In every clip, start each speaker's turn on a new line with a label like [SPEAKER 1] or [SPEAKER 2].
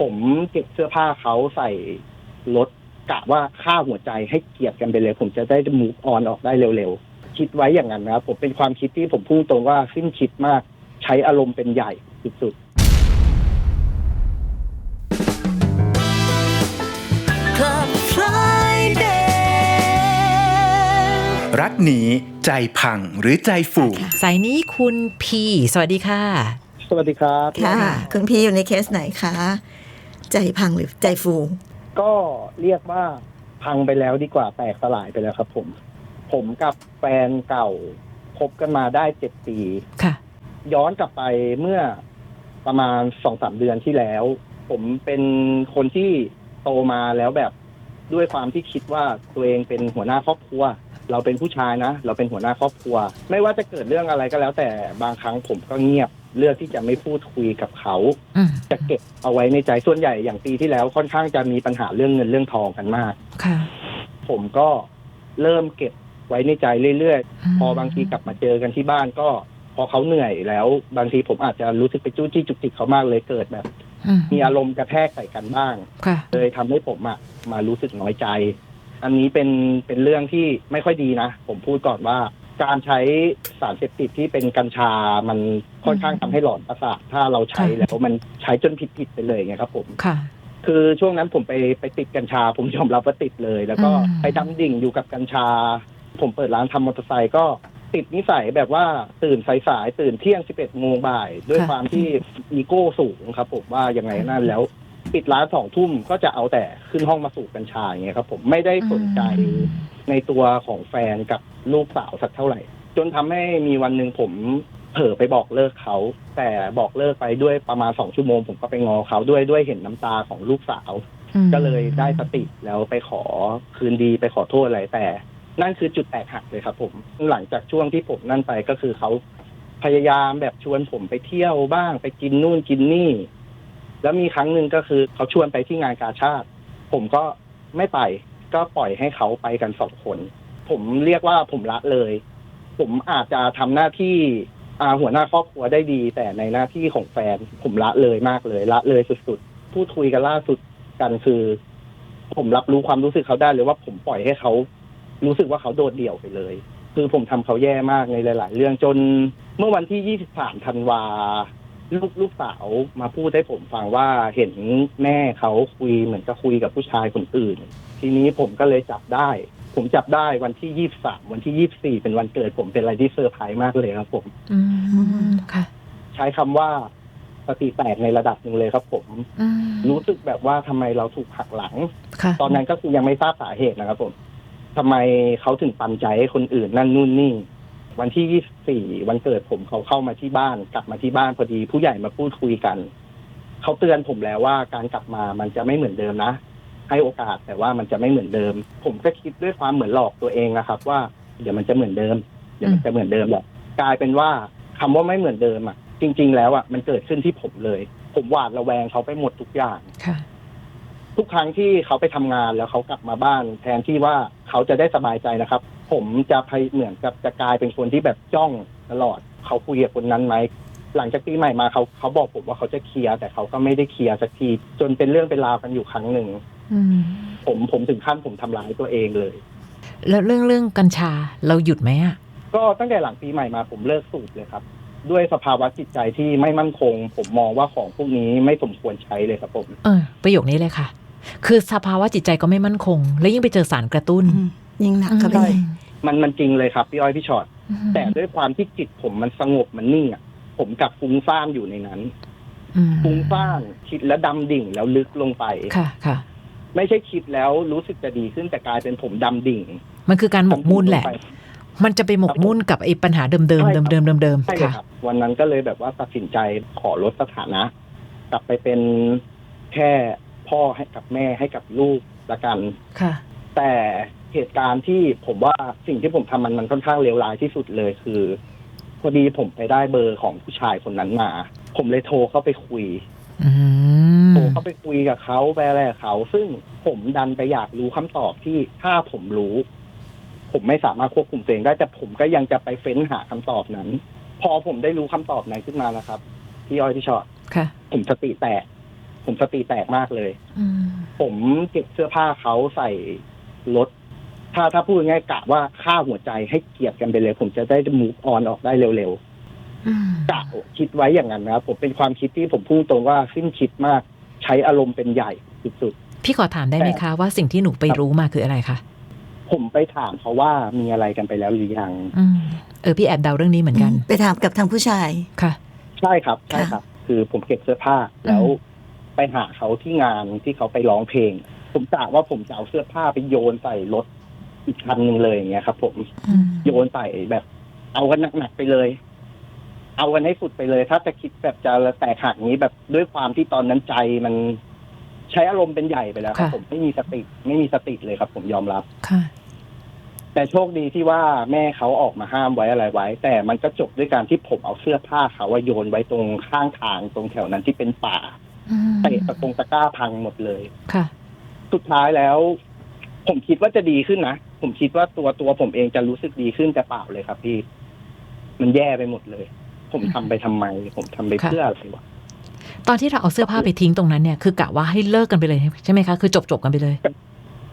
[SPEAKER 1] ผมเก็บเสื้อผ้าเขาใส่รถกะว่าฆ่าหัวใจให้เกลียดกันไปเลย ผมจะได้มูฟออนออกได้เร็วๆ คิดไว้อย่างนั้นนะครับ ผมเป็นความคิดที่ผมพูดตรงว่าสิ้นคิดมากใช้อารมณ์เป็นใหญ่สุดๆ
[SPEAKER 2] Club Friday
[SPEAKER 3] รักหนีใจพังหรือใจฟู
[SPEAKER 4] สายนี้คุณพี สวัสดีค่ะ
[SPEAKER 1] สวัสดีครับ
[SPEAKER 2] ค่ะ คุณพี่อยู่ในเคสไหนคะ ใจพังหรือใจฟู
[SPEAKER 1] ก็เรียกว่าพังไปแล้วดีกว่าแตกสลายไปแล้วครับ ผม ผมกับแฟนเก่าคบกันมาได้เจ็ดปี
[SPEAKER 4] ค่ะ
[SPEAKER 1] ย้อนกลับไปเมื่อประมาณสองสามเดือนที่แล้ว ผมเป็นคนที่โตมาแล้วแบบด้วยความที่คิดว่าตัวเองเป็นหัวหน้าครอบครัว เราเป็นผู้ชายนะ เราเป็นหัวหน้าครอบครัว ไม่ว่าจะเกิดเรื่องอะไรก็แล้วแต่บางครั้งผมก็เงียบ เลือกที่จะไม่พูดคุยกับเขา
[SPEAKER 4] อืม
[SPEAKER 1] จะเก็บเอาไว้ในใจส่วนใหญ่อย่างปีที่แล้วค่อนข้างจะมีปัญหาเรื่องเงินเรื่องทองกันมาก
[SPEAKER 4] ค่ะ
[SPEAKER 1] ผมก็เริ่มเก็บไว้ในใจเรื่อยๆ พอบางทีกลับมาเจอกันที่บ้านก็ พอเขาเหนื่อยแล้ว บางทีผมอาจจะรู้สึกไปจู้จี้จุกจิกเขามากเลยเกิดแบบ
[SPEAKER 4] อืม
[SPEAKER 1] มีอารมณ์กระแทกใส่กันบ้าง
[SPEAKER 4] ค่ะ
[SPEAKER 1] เลยทำให้ผมอะมารู้สึกน้อยใจ อันนี้เป็นเป็นเรื่องที่ไม่ค่อยดีนะ ผมพูดก่อนว่า การใช้สารเสพติดที่เป็นกัญชา มันค่อนข้างทำให้หลอนประสาทถ้าเราใช้
[SPEAKER 4] ค่ะ
[SPEAKER 1] แล้วมันใช้จนผิดๆไปเลยไงครับ ผม
[SPEAKER 4] ค่ะ
[SPEAKER 1] คือช่วงนั้นผมไปไปติดกัญชา ผมยอมรับว่าติดเลย แล้วก็
[SPEAKER 4] อืม
[SPEAKER 1] ไปดำดิ่งอยู่กับกัญชา ผมเปิดร้านทำมอเตอร์ไซค์ก็ติดนิสัยแบบว่าตื่นสายๆตื่นเที่ยง11โมงบ่าย ด้วยความที่อีโก้สูงครับ ผมว่ายังไงนั่นแล้วปิดร้านสองทุ่มก็จะเอาแต่ขึ้นห้องมาสูบกัญชาอย่างเงี้ยครับ ผมไม่ได้สนใจในตัวของแฟนกับ ลูกสาวสักเท่าไหร่ จนทำให้มีวันหนึ่งผมเผลอไปบอกเลิกเขา แต่บอกเลิกไปด้วยประมาณสองชั่วโมง ผมก็ไปงอเขาด้วยด้วยเห็นน้ำตาของลูกสาว
[SPEAKER 4] อืม
[SPEAKER 1] ก็เลยได้สติแล้วไปขอคืนดีไปขอโทษอะไรแต่ นั่นคือจุดแตกหักเลยครับผมหลังจากช่วงที่ผมนั่นไปก็คือเขาพยายามแบบชวนผมไปเที่ยวบ้างไปกินนู่นกินนี่ แล้วมีครั้งหนึ่งก็คือเขาชวนไปที่งานกาชาติ ผมก็ไม่ไปก็ปล่อยให้เขาไปกันสองคน ผมเรียกว่าผมละเลย ผมอาจจะทำหน้าที่อาหัวหน้าครอบครัวได้ดี แต่ในหน้าที่ของแฟน ผมละเลยมากเลย ละเลยสุดๆพูดคุยกันล่าสุดกันคือ ผมรับรู้ความรู้สึกเขาได้เลยว่าผมปล่อยให้เขารู้สึกว่าเขาโดดเดี่ยวไปเลย คือผมทำเขาแย่มากในหลาย ๆ เรื่องจนเมื่อวันที่ 23 ธันวาลูกลูกสาวมาพูดให้ผมฟังว่าเห็นแม่เขาคุยเหมือนกับคุยกับผู้ชายคนอื่น ทีนี้ผมก็เลยจับได้ ผมจับได้วันที่23วันที่24เป็นวันเกิดผมเป็นอะไรที่เซอร์ไพรส์มากเลยครับผม
[SPEAKER 4] อืมค่ะ
[SPEAKER 1] ใช้คำว่าสติแตกในระดับหนึ่งเลยครับ ผม
[SPEAKER 4] อืม
[SPEAKER 1] รู้สึกแบบว่าทำไมเราถูกหักหลัง
[SPEAKER 4] ค่ะ
[SPEAKER 1] ตอนนั้นก็คือยังไม่ทราบสาเหตุนะครับผมทำไมเขาถึงปันใจให้คนอื่นนั่นนู่นนี่ วันที่24วันเกิดผมเขาเข้ามาที่บ้าน กลับมาที่บ้านพอดี ผู้ใหญ่มาพูดคุยกัน เขาเตือนผมแล้วว่าการกลับมามันจะไม่เหมือนเดิมนะ ให้โอกาสแต่ว่ามันจะไม่เหมือนเดิม ผมก็คิดด้วยความเหมือนหลอกตัวเองนะครับ ว่าเดี๋ยวมันจะเหมือนเดิม เดี๋ยวมันจะเหมือนเดิมแหละกลายเป็นว่าคำว่าไม่เหมือนเดิมอะ จริง ๆ แล้วอะมันเกิดขึ้นที่ผมเลย ผมหวาดระแวงเขาไปหมดทุกอย่าง
[SPEAKER 4] ค่ะ
[SPEAKER 1] ทุกครั้งที่เขาไปทำงานแล้วเขากลับมาบ้าน แทนที่ว่าเขาจะได้สบายใจนะครับ ผมจะพยเหมือนกับจะกลายเป็นคนที่แบบจ้องตลอด เขาคุยกับคนนั้นไหมหลังจากปีใหม่มาเขาเขาบอกผมว่าเขาจะเคลียร์แต่เขาก็ไม่ได้เคลียร์สักที จนเป็นเรื่องเป็นราวกันอยู่ครั้งหนึ่ง
[SPEAKER 4] อืม
[SPEAKER 1] ผมผมถึงขั้นผมทำร้ายตัวเองเลย
[SPEAKER 4] แล้วเรื่องเรื่องกัญชาเราหยุดไหมอะ
[SPEAKER 1] ก็ตั้งแต่หลังปีใหม่มาผมเลิกสูบเลยครับ ด้วยสภาวะจิตใจที่ไม่มั่นคง ผมมองว่าของพวกนี้ไม่สมควรใช้เลยครับผม
[SPEAKER 4] เออประโยคนี้เลยค่ะ คือสภาวะจิตใจก็ไม่มั่นคง แล้วยิ่งไปเจอสารกระตุ้น
[SPEAKER 2] อืมยิ่งหนักเข้าไป
[SPEAKER 1] ใช่
[SPEAKER 2] ใหญ่
[SPEAKER 1] มันมันจริงเลยครับพี่อ้อยพี่ชอต
[SPEAKER 4] อืม
[SPEAKER 1] แต่ด้วยความที่จิตผมมันสงบมันนิ่งอะผมกลับฟุ้งซ่านอยู่ในนั้น
[SPEAKER 4] อืม
[SPEAKER 1] ฟุ้งซ่านคิดแล้วดำดิ่งแล้วลึกลงไป
[SPEAKER 4] ค่ะค่ะ
[SPEAKER 1] ไม่ใช่คิดแล้วรู้สึกจะดีขึ้นแต่กลายเป็นผมดำดิ่ง
[SPEAKER 4] มันคือการหมกมุ่นแหละ
[SPEAKER 1] ดำดิ่งงไป
[SPEAKER 4] มันจะไปหมกมุ่นกับไอ้ปัญหาเดิมๆเดิม
[SPEAKER 1] ใช่
[SPEAKER 4] เดิ
[SPEAKER 1] ครั
[SPEAKER 4] ม
[SPEAKER 1] บ
[SPEAKER 4] เดิมเดิมเดิม
[SPEAKER 1] ใช่เลย
[SPEAKER 4] ค่ะ
[SPEAKER 1] ครับ วันนั้นก็เลยแบบว่าตัดสินใจขอลดสถานะ กลับไปเป็นแค่พ่อให้กับแม่ให้กับลูกละกัน
[SPEAKER 4] ค่ะ
[SPEAKER 1] แต่เหตุการณ์ที่ผมว่าสิ่งที่ผมทำมันมันค่อนข้างเลวร้ายที่สุดเลยคือพอดีผมไปได้เบอร์ของผู้ชายคนนั้นมา ผมเลยโทรเข้าไปคุย
[SPEAKER 4] อืม
[SPEAKER 1] โทร เข้าไปคุยกับเขาไปอะไรกับเขา ซึ่งผมดันไปอยากรู้คำตอบที่ถ้าผมรู้ ผมไม่สามารถควบคุมตัวเองได้แต่ผมก็ยังจะไปเฟ้นหาคำตอบนั้น พอผมได้รู้คำตอบนั้นขึ้นมานะครับพี่อ้อยพี่ชอต
[SPEAKER 4] ค่ะ
[SPEAKER 1] ผมสติแตกผผมสติแตกมากเลย
[SPEAKER 4] อืม
[SPEAKER 1] ผมเก็บเสื้อผ้าเขาใส่รถถ้าถ้าพูดง่ายๆกะว่าฆ่าหัวใจให้เกลียดกันไปเลย ผมจะได้มูฟออนออกได้เร็ว
[SPEAKER 4] อืม
[SPEAKER 1] ๆกะคิดไว้อย่างนั้นนะครับผมเป็นความคิดที่ผมพูดตรงว่าสิ้นคิดมาก ใช้อารมณ์เป็นใหญ่สุด
[SPEAKER 4] พี่ขอถามได้ไหมคะว่าสิ่งที่หนูไปรู้มาคืออะไรคะ
[SPEAKER 1] ๆผมไปถามเขาว่ามีอะไรกันไปแล้วหรือยัง
[SPEAKER 4] อืมเออพี่แอบเดาเรื่องนี้เหมือนกัน
[SPEAKER 2] ไปถามกับทางผู้ชาย
[SPEAKER 4] ค่ะ
[SPEAKER 1] ใช่ครับใช่ครับ คือผมเก็บเสื้อผ้าแล้วไปหาเขาที่งานที่เขาไปร้องเพลง ผมกะว่าผมจะเอาเสื้อผ้าไปโยนใส่รถอีกคันหนึ่งเลยอย่างเงี้ยครับ ผม
[SPEAKER 2] อืม
[SPEAKER 1] โยนใส่แบบ เอากันหนักๆไปเลย เอากันให้สุดไปเลย ถ้าจะคิดแบบจะแตกหักนี้แบบด้วยความที่ตอนนั้นใจมันใช้อารมณ์เป็นใหญ่ไปแล้วครับ
[SPEAKER 4] ค่ะ
[SPEAKER 1] ผมไม่มีสติไม่มีสติเลยครับ ผมยอมรับ
[SPEAKER 4] ค่ะ
[SPEAKER 1] แต่โชคดีที่ว่าแม่เขาออกมาห้ามไว้อะไรไว้ แต่มันก็จบด้วยการที่ผมเอาเสื้อผ้าเขาว่าโยนไว้ตรงข้างทางตรงแถวนั้นที่เป็นป่า
[SPEAKER 4] อืม
[SPEAKER 1] เตะตะกงตะกร้าพังหมดเลย
[SPEAKER 4] ค่ะ
[SPEAKER 1] สุดท้ายแล้ว ผมคิดว่าจะดีขึ้นนะ ผมคิดว่าตัวตัวผมเองจะรู้สึกดีขึ้นแต่เปล่าเลยครับพี่ มันแย่ไปหมดเลย ผมทำไปทำไม ผมทำไป
[SPEAKER 4] ค่ะ
[SPEAKER 1] เพื่ออะไรวะ
[SPEAKER 4] ตอนที่เราเอาเสื้อผ้าไปทิ้งตรงนั้นเนี่ยคือกะว่าให้เลิกกันไปเลยใช่ไหมคะ คือจบจบๆกันไปเลย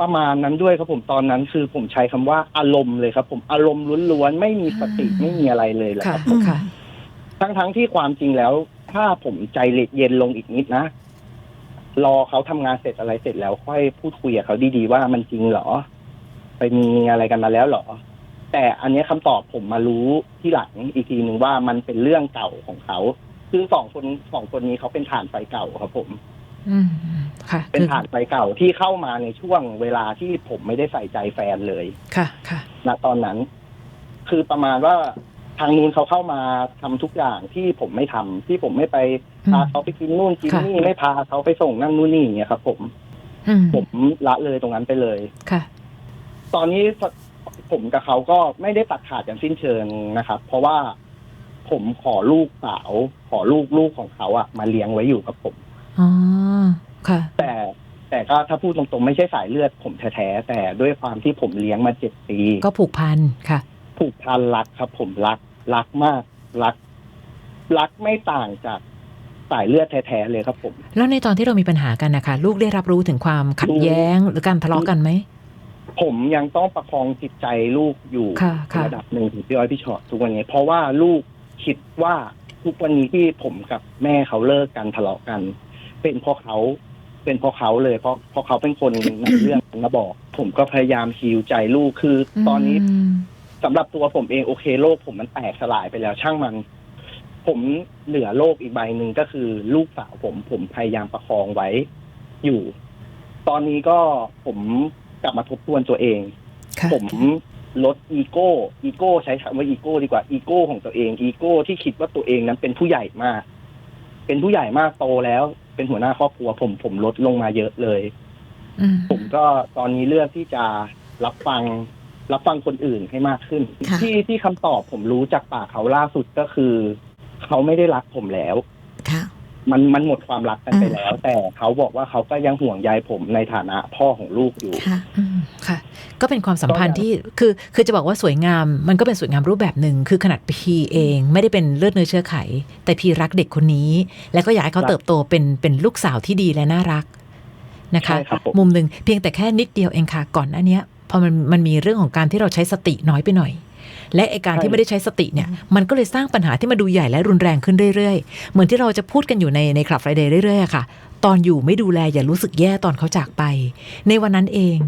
[SPEAKER 1] ประมาณนั้นด้วยครับผมตอนนั้นคือผมใช้คำว่าอารมณ์เลยครับ ผมอารมณ์ล้วนๆไม่มีสติ
[SPEAKER 4] อืม
[SPEAKER 1] ไม่มีอะไรเลยแหละค
[SPEAKER 4] ค่ะ
[SPEAKER 1] รับ
[SPEAKER 4] ค่ะ
[SPEAKER 1] ทั้งทั้งๆที่ความจริงแล้ว ถ้าผมใจเย็นลงอีกนิดนะรอเขาทำงานเสร็จอะไรเสร็จแล้วค่อยพูดคุยกับเขาดีๆว่ามันจริงเหรอ ไปมีอะไรกันมาแล้วเหรอ แต่อันเนี้ยคำตอบผมมารู้ที่หลังอีกทีหนึ่งว่ามันเป็นเรื่องเก่าของเขาคือสองคนสองคนนี้เขาเป็นฐานไฟเก่าครับผม
[SPEAKER 4] อืมค่ะ
[SPEAKER 1] เป็น
[SPEAKER 4] คือ
[SPEAKER 1] ฐานไฟเก่าที่เข้ามาในช่วงเวลาที่ผมไม่ได้ใส่ใจแฟนเลย
[SPEAKER 4] ค่ะค่ะ
[SPEAKER 1] ณตอนนั้น คือประมาณว่าทางนู้นเขาเข้ามาทำทุกอย่างที่ผมไม่ทำที่ผมไม่ไป
[SPEAKER 4] อืม
[SPEAKER 1] พาเขาไปกินนู่นกิน
[SPEAKER 4] ค่ะ
[SPEAKER 1] นี่ไม่พาเขาไปส่งนั่นนู่นนี่อย่างเงี้ยครับ ผม
[SPEAKER 4] อืม
[SPEAKER 1] ผมละเลยตรงนั้นไปเลย
[SPEAKER 4] ค่ะ
[SPEAKER 1] ตอนนี้ ผมกับเขาก็ไม่ได้ตัดขาดอย่างสิ้นเชิงนะครับ เพราะว่าผมขอลูกสาวขอลูกลูกของเขาอะมาเลี้ยงไว้อยู่กับผม
[SPEAKER 4] อ๋อค่ะ
[SPEAKER 1] แต่แต่ก็ถ้าพูดตรงๆไม่ใช่สายเลือดผมแท้ๆแต่ด้วยความที่ผมเลี้ยงมาเจ็ดปี
[SPEAKER 4] ก็ผูกพันค่ะ
[SPEAKER 1] ผูกพันรักครับ ผมรักรักมากรัก รักไม่ต่างจากสายเลือดแท้ๆเลยครับผม
[SPEAKER 4] แล้วในตอนที่เรามีปัญหากันนะคะลูกได้รับรู้ถึงความขัดแย้งหรือการทะเลาะกันไหม
[SPEAKER 1] ผมยังต้องประคองจิตใจลูกอยู่
[SPEAKER 4] ค่ะค่ะ
[SPEAKER 1] ระดับหนึ่งถึงพี่อ้อยพี่ชอตทุกวันนี้ เพราะว่าลูกคิดว่าทุกวันนี้ที่ผมกับแม่เขาเลิกกันทะเลาะกัน เป็นเพราะเขาเป็นเพราะเขาเลยเพราะเพราะเขาเป็นคนนำเรื่องมาบอก ผมก็พยายามฮิวใจลูกคืออตอนนี้
[SPEAKER 4] ม
[SPEAKER 1] สำหรับตัวผมเองโอเคโลกผมมันแตกสลายไปแล้วช่างมัน ผมเหลือโลกอีกใบหนึ่งก็คือลูกสาวผมผมพยายามประคองไว้อยู่ ตอนนี้ก็ผม กลับมาทบทวนตัวเอง
[SPEAKER 4] ค่ะ
[SPEAKER 1] ผมลดอีโก้อีโก้ใช้คำว่าอีโก้ดีกว่าอีโก้ของตัวเองอีโก้ที่คิดว่าตัวเองนั้นเป็นผู้ใหญ่มาก เป็นผู้ใหญ่มากโตแล้ว เป็นหัวหน้าครอบครัว ผมผมลดลงมาเยอะเลย
[SPEAKER 4] อืม
[SPEAKER 1] ผมก็ตอนนี้เลือกที่จะรับฟัง รับฟังคนอื่นให้มากขึ้น
[SPEAKER 2] ค่ะ
[SPEAKER 1] ที่ที่คำตอบผมรู้จากปากเขาล่าสุดก็คือ เขาไม่ได้รักผมแล้ว
[SPEAKER 2] ค่ะ
[SPEAKER 1] มันมันหมดความรักกันไปแล้ว แต่เขาบอกว่าเขาก็ยังห่วงใยผมในฐานะพ่อของลูกอยู่
[SPEAKER 2] ค่ะ
[SPEAKER 4] อืมค่ะ ก็เป็นความสัมพันธ์
[SPEAKER 1] ก็ยัง
[SPEAKER 4] ที่คือคือจะบอกว่าสวยงาม มันก็เป็นสวยงามรูปแบบหนึ่งคือขนาดพีเองไม่ได้เป็นเลือดเนื้อเชื้อไข แต่พีรักเด็กคนนี้ และก็อยากให้เขาเติบโตเป็นเป็นลูกสาวที่ดีและน่ารักนะคะ
[SPEAKER 1] ใช่ครับผม
[SPEAKER 4] มุมหนึ่งเพียงแต่แค่นิดเดียวเองค่ะก่อนหน้าเนี้ยพอมันมันมีเรื่องของการที่เราใช้สติน้อยไปหน่อย และไอการที่ไม่ได้ใช้สติเนี่ยมันก็เลยสร้างปัญหาที่มาดูใหญ่และรุนแรงขึ้นเรื่อยๆ เหมือนที่เราจะพูดกันอยู่ในในคลับไฟเดย์เรื่อยๆอะค่ะ ตอนอยู่ไม่ดูแลอย่ารู้สึกแย่ตอนเขาจากไป ในวันนั้นเอง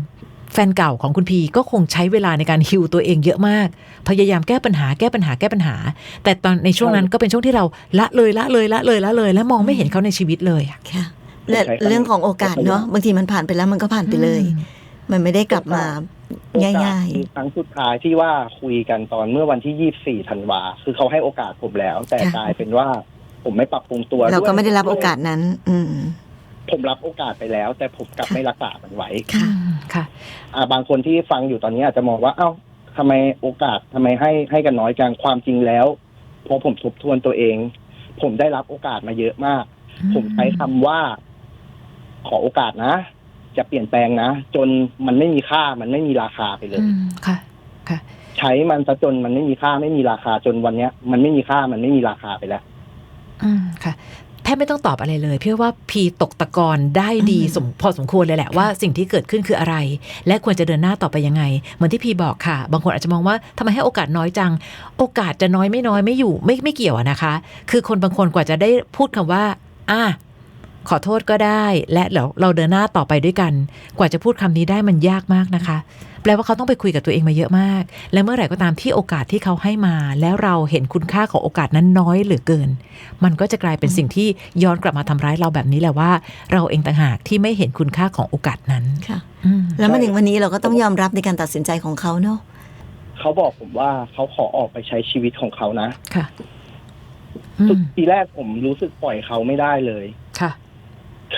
[SPEAKER 4] แฟนเก่าของคุณพีก็คงใช้เวลาในการฮิวตัวเองเยอะมาก พยายามแก้ปัญหาแก้ปัญหาแก้ปัญหา แต่ตอนในช่วงนั้นก็เป็นช่วงที่เราละเลยละเลยละเลยละเลย และมองไม่เห็นเขาในชีวิตเลยอะ
[SPEAKER 2] ค่ะและ
[SPEAKER 1] ใช้คำ
[SPEAKER 2] เรื่องของโอกาสเนาะบางทีมันผ่านไปแล้วมันก็ผ่านไปเลย มันไม่ได้กลับมา ง่าย
[SPEAKER 1] โอกสคือครั้งสุดท้ายที่ว่าคุยกันตอนเมื่อวันที่ยี่สี่ธันวาคือเขาให้โอกาสผมแล้ว แต่
[SPEAKER 2] ค่ะ
[SPEAKER 1] กลายเป็นว่าผมไม่ปรับปรุงตัว
[SPEAKER 2] ๆเราก็
[SPEAKER 1] วย
[SPEAKER 2] ไม่ได้รับโอกาสนั้น อืม
[SPEAKER 1] ผมรับโอกาสไปแล้ว แต่ผมกลับ
[SPEAKER 2] ค่ะ
[SPEAKER 1] ไม่รักษามันไว้
[SPEAKER 2] ค่ะ
[SPEAKER 4] ค่ะ
[SPEAKER 1] อ่าบางคนที่ฟังอยู่ตอนนี้อาจจะมองว่า เอ้าทำไมโอกาสทำไมให้ให้กันน้อยจังความจริงแล้วพอผมทบทวนตัวเอง ผมได้รับโอกาสมาเยอะมาก ผมใช้คำว่า ขอโอกาสนะ จะเปลี่ยนแปลงนะ จนมันไม่มีค่ามันไม่มีราคาไปเลย
[SPEAKER 4] อืมค่ะ ค่ะ
[SPEAKER 1] ใช้มันซะจนมันไม่มีค่าไม่มีราคาจนวันเนี้ย มันไม่มีค่ามันไม่มีราคาไปแล้ว
[SPEAKER 4] อืมค่ะแทบไม่ต้องตอบอะไรเลยเพื่อว่าพีตกตะกอนได้ดี
[SPEAKER 2] อืม
[SPEAKER 4] สมพอสมควรเลยแหละว่าสิ่งที่เกิดขึ้นคืออะไร และควรจะเดินหน้าต่อไปยังไง เหมือนที่พีบอกค่ะ บางคนอาจจะมองว่าทำไมให้โอกาสน้อยจัง โอกาสจะน้อยไม่น้อยไม่อยู่ไม่ไม่เกี่ยวอะนะคะ คือคนบางคนกว่าจะได้พูดคำว่า อะ ขอโทษก็ได้ และเราเราเดินหน้าต่อไปด้วยกัน กว่าจะพูดคำนี้ได้มันยากมากนะคะ แปลว่าเขาต้องไปคุยกับตัวเองมาเยอะมาก และเมื่อไหร่ก็ตามที่โอกาสที่เขาให้มา แล้วเราเห็นคุณค่าของโอกาสนั้นน้อยเหลือเกิน มันก็จะกลายเป็นสิ่งที่ย้อนกลับมาทำร้ายเราแบบนี้แหละว่า เราเองต่างหากที่ไม่เห็นคุณค่าของโอกาสนั้น
[SPEAKER 2] ค่ะ
[SPEAKER 4] อืม
[SPEAKER 2] แล้วมาถึงวันนี้เราก็ต้องยอมรับในการตัดสินใจของเขาเนาะ
[SPEAKER 1] เขาบอกผมว่าเขาขอออกไปใช้ชีวิตของเขานะ
[SPEAKER 4] ค่ะอืม
[SPEAKER 1] ทีแรกผมรู้สึกปล่อยเขาไม่ได้เลย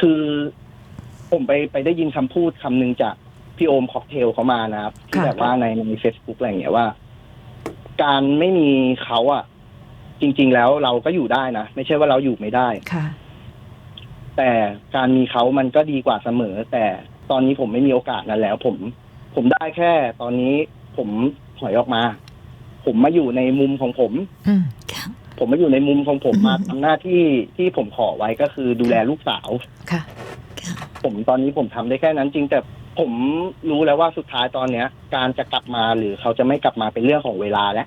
[SPEAKER 4] ค่ะ
[SPEAKER 1] คือผมไปไปได้ยินคำพูดคำหนึ่งจากพี่โอมค็อกเทลเขามานะครับที่
[SPEAKER 4] ค่ะ
[SPEAKER 1] แบบว่าในในเฟซบุ๊กอะไรอย่างเงี้ยว่า การไม่มีเขาอะจริง ๆ แล้วเราก็อยู่ได้นะไม่ใช่ว่าเราอยู่ไม่ได้
[SPEAKER 4] ค่ะ
[SPEAKER 1] แต่การมีเขามันก็ดีกว่าเสมอ แต่ตอนนี้ผมไม่มีโอกาสนั้นแล้ว ผม ผมได้แค่ ตอนนี้ผมถอยออกมา ผมมาอยู่ในมุมของผม
[SPEAKER 4] อืม
[SPEAKER 2] ค่ะ
[SPEAKER 1] ผมมาอยู่ในมุมของผม
[SPEAKER 2] อืม
[SPEAKER 1] มาทำหน้าที่ที่ผมขอไว้ก็คือดูแลลูกสาว
[SPEAKER 4] ค่ะ
[SPEAKER 2] ค่ะ
[SPEAKER 1] ผมตอนนี้ผมทำได้แค่นั้นจริงแต่ผมรู้แล้วว่าสุดท้ายตอนเนี้ย การจะกลับมาหรือเขาจะไม่กลับมาเป็นเรื่องของเวลาแล้ว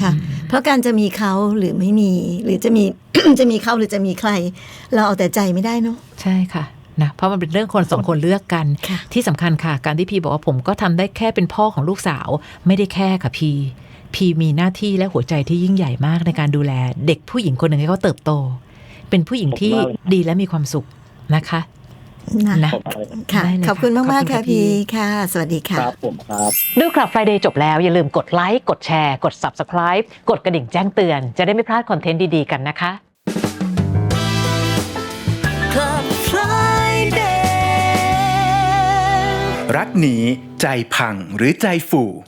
[SPEAKER 2] ค่ะ เพราะการจะมีเขาหรือไม่มี หรือจะมี จะมีเขาหรือจะมีใคร เราเอาแต่ใจไม่ได้เนาะ
[SPEAKER 4] ใช่ค่ะนะเพราะมันเป็นเรื่องคนสองคนเลือกกัน
[SPEAKER 2] ค่ะ
[SPEAKER 4] ที่สำคัญค่ะ การที่พีบอกว่าผมก็ทำได้แค่เป็นพ่อของลูกสาว ไม่ได้แค่ค่ะพี พีมีหน้าที่และหัวใจที่ยิ่งใหญ่มากในการดูแล เด็กผู้หญิงคนหนึ่งให้เขาเติบโต เป็นผู้หญิงที่
[SPEAKER 1] ผมว่า
[SPEAKER 4] ดีและมีความสุขนะคะ
[SPEAKER 2] นะ
[SPEAKER 4] นะ
[SPEAKER 1] ผมเอา
[SPEAKER 2] ค่ะ
[SPEAKER 4] ได้เลย
[SPEAKER 2] ขอบคุณ
[SPEAKER 4] ค่ะ
[SPEAKER 2] มาก
[SPEAKER 4] ขอบคุณ
[SPEAKER 2] ๆค่ะ
[SPEAKER 4] ค่ะพี่
[SPEAKER 2] พี่ค่ะ สวัสดีค่ะ
[SPEAKER 1] ครับผมครับ
[SPEAKER 4] ดูคลับ Friday จบแล้ว อย่าลืมกดไลค์กดแชร์กด Subscribe กดกระดิ่งแจ้งเตือนจะได้ไม่พลาดคอนเทนต์ดี ๆ กันนะคะ
[SPEAKER 2] Club Friday
[SPEAKER 3] รักหนีใจพังหรือใจฟู